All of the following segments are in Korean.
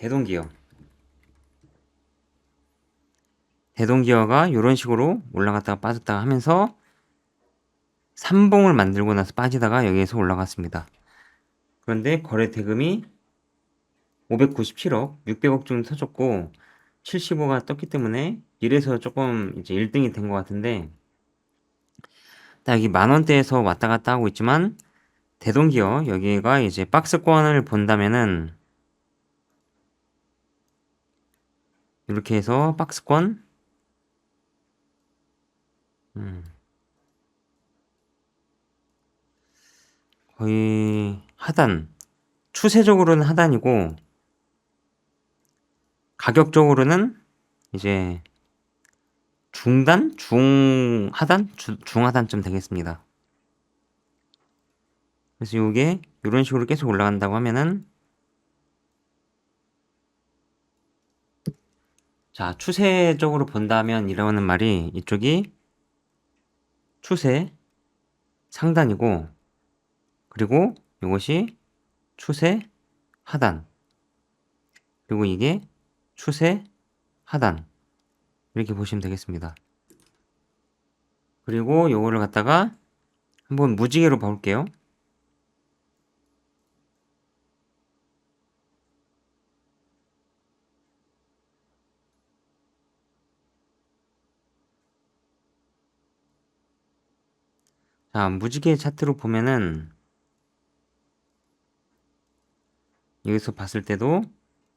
대동기어. 대동기어가 이런 식으로 올라갔다가 빠졌다가 하면서 삼봉을 만들고 나서 빠지다가 여기에서 올라갔습니다. 그런데 거래 대금이 597억, 600억 정도 터졌고 75가 떴기 때문에 이래서 조금 이제 1등이 된 것 같은데 딱 여기 만 원대에서 왔다 갔다 하고 있지만 대동기어 여기가 이제 박스권을 본다면은 이렇게 해서 박스권 음. 거의 하단 추세적으로는 하단이고 가격적으로는 이제 중단? 중하단? 주, 중하단쯤 되겠습니다. 그래서 이게 이런 식으로 계속 올라간다고 하면은 자 추세적으로 본다면 이라는 말이 이쪽이 추세 상단이고 그리고 이것이 추세 하단 그리고 이게 추세 하단 이렇게 보시면 되겠습니다. 그리고 요거를 갖다가 한번 무지개로 봐볼게요. 자, 무지개 차트로 보면은 여기서 봤을 때도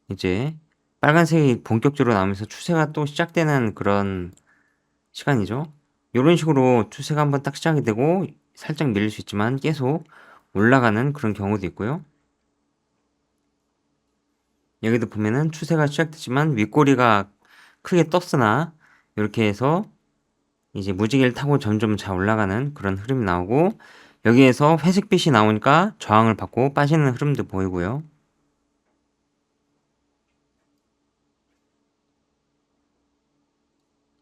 이제 빨간색이 본격적으로 나오면서 추세가 또 시작되는 그런 시간이죠. 이런 식으로 추세가 한번 딱 시작이 되고 살짝 밀릴 수 있지만 계속 올라가는 그런 경우도 있고요. 여기도 보면은 추세가 시작되지만 윗꼬리가 크게 떴으나 이렇게 해서 이제 무지개를 타고 점점 잘 올라가는 그런 흐름이 나오고 여기에서 회색빛이 나오니까 저항을 받고 빠지는 흐름도 보이고요.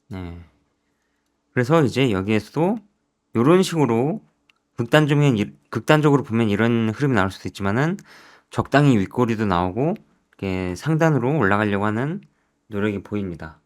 네. 그래서 이제 여기에서도 이런 식으로 극단적인 이- 극단적으로 보면 이런 흐름이 나올 수도 있지만은 적당히 윗꼬리도 나오고 이렇게 상단으로 올라가려고 하는 노력이 보입니다.